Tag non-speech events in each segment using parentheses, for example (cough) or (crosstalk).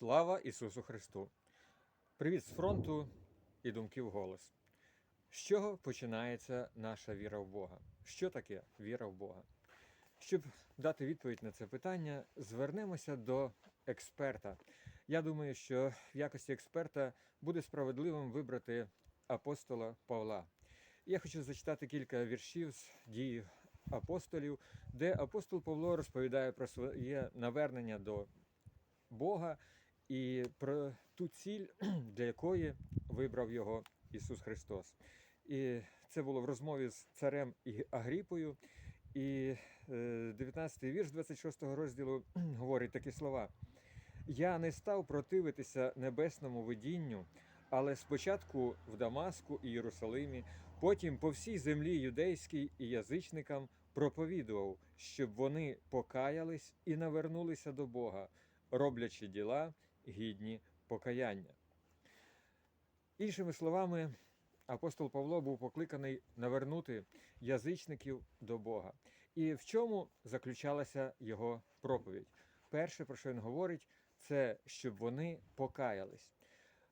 Слава Ісусу Христу! Привіт з фронту і думки в голос. З чого починається наша віра в Бога? Що таке віра в Бога? Щоб дати відповідь на це питання, звернемося до експерта. Я думаю, що в якості експерта буде справедливим вибрати апостола Павла. Я хочу зачитати кілька віршів з дії апостолів, де апостол Павло розповідає про своє навернення до Бога і про ту ціль, (clears throat) для якої вибрав його Ісус Христос. І це було в розмові з царем Агріпою. І е, 19 вірш 26 розділу (clears throat) говорить такі слова: Я не став противитися небесному видінню, але спочатку в Дамаску і Єрусалимі, потім по всій землі юдейській і язичникам проповідував, щоб вони покаялись і навернулися до Бога, роблячи діла гідні покаяння. Іншими словами, апостол Павло був покликаний навернути язичників до Бога. І в чому заключалася його проповідь? Перше, про що він говорить, це щоб вони покаялись.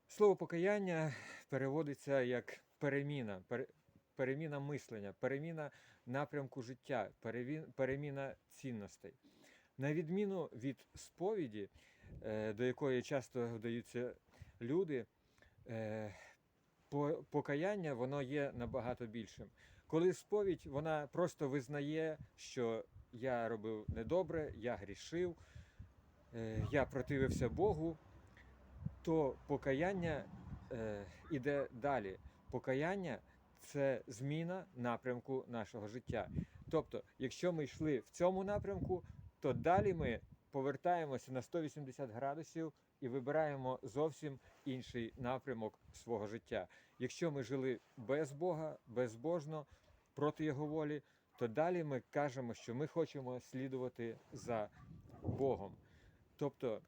Слово покаяння переводиться як переміна, переміна мислення, переміна напрямку життя, переміна цінностей. На відміну від сповіді, до якої часто вдаються люди, е, покаяння воно є набагато більшим. Коли сповідь вона просто визнає, що я робив недобре, я грішив, е, я противився Богу, то покаяння е, іде далі. Покаяння це зміна напрямку нашого життя. Тобто, якщо ми йшли в цьому напрямку, то далі ми повертаємося на 180 градусів і вибираємо зовсім інший напрямок свого життя. Якщо ми жили без Бога, безбожно, проти Його волі, то далі ми кажемо, що ми хочемо слідувати за Богом. Тобто,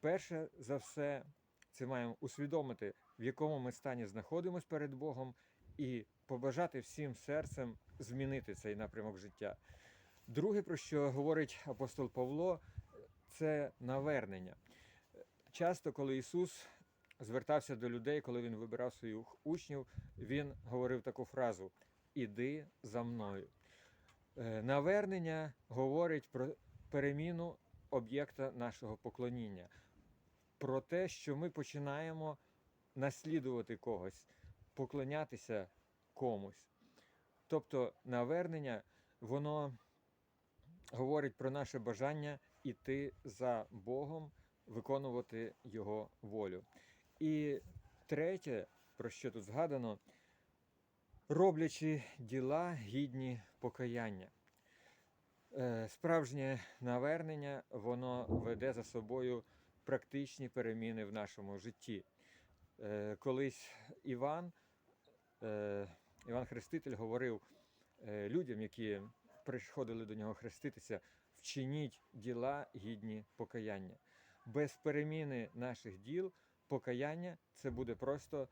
перше за все, це маємо усвідомити, в якому ми стані знаходимося перед Богом, і побажати всім серцем змінити цей напрямок життя. Друге, про що говорить апостол Павло, це навернення. Часто, коли Ісус звертався до людей, коли Він вибирав своїх учнів, Він говорив таку фразу: Іди за мною. Е, Навернення говорить про переміну об'єкта нашого поклоніння, про те, що ми починаємо наслідувати когось, поклонятися комусь. Тобто навернення, воно говорить про наше бажання іти за Богом, виконувати Його волю. І третє, про що тут згадано, роблячи діла гідні покаяння. Е, Справжнє навернення, воно веде за собою практичні переміни в нашому житті. Е, Колись Іван, е, Іван Хреститель говорив людям, які приходили до нього хреститися, вчиніть діла гідні покаяння. Без переміни наших діл покаяння це буде просто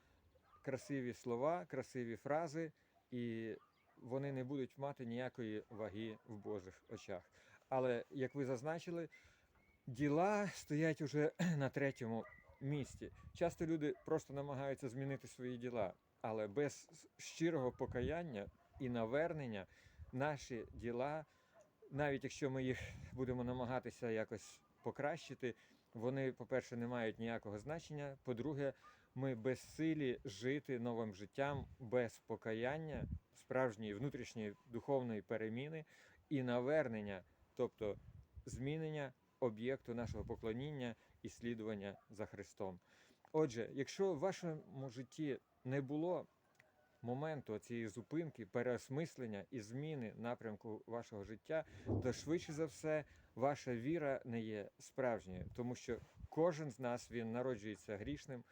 красиві слова, красиві фрази, і вони не будуть мати ніякої ваги в Божих очах. Але як ви зазначили, діла стоять уже (clears throat) на третьому місці. Часто люди просто намагаються змінити свої діла, але без щирого покаяння і навернення наші діла, навіть якщо ми їх будемо намагатися якось покращити, вони, по-перше, не мають ніякого значення. По-друге, ми безсилі жити новим життям без покаяння, справжньої внутрішньої духовної переміни і навернення, тобто змінення об'єкту нашого поклоніння і слідування за Христом. Отже, якщо в вашому житті не було моменту цієї зупинки, переосмислення і зміни напрямку вашого життя, то швидше за все ваша віра не є справжньою, тому що кожен з нас він народжується грішним.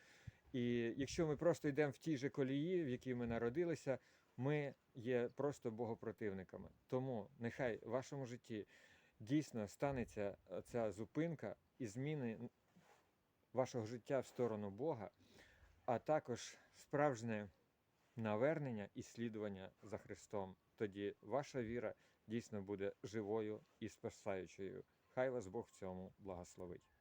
І якщо ми просто йдемо в тій же колії, в якій ми народилися, ми є просто богопротивниками. Тому нехай в вашому житті дійсно станеться ця зупинка і зміни вашого життя в сторону Бога, а також справжнє навернення і слідування за Христом. Тоді ваша віра дійсно буде живою і спасаючою. Хай вас Бог в цьому благословить.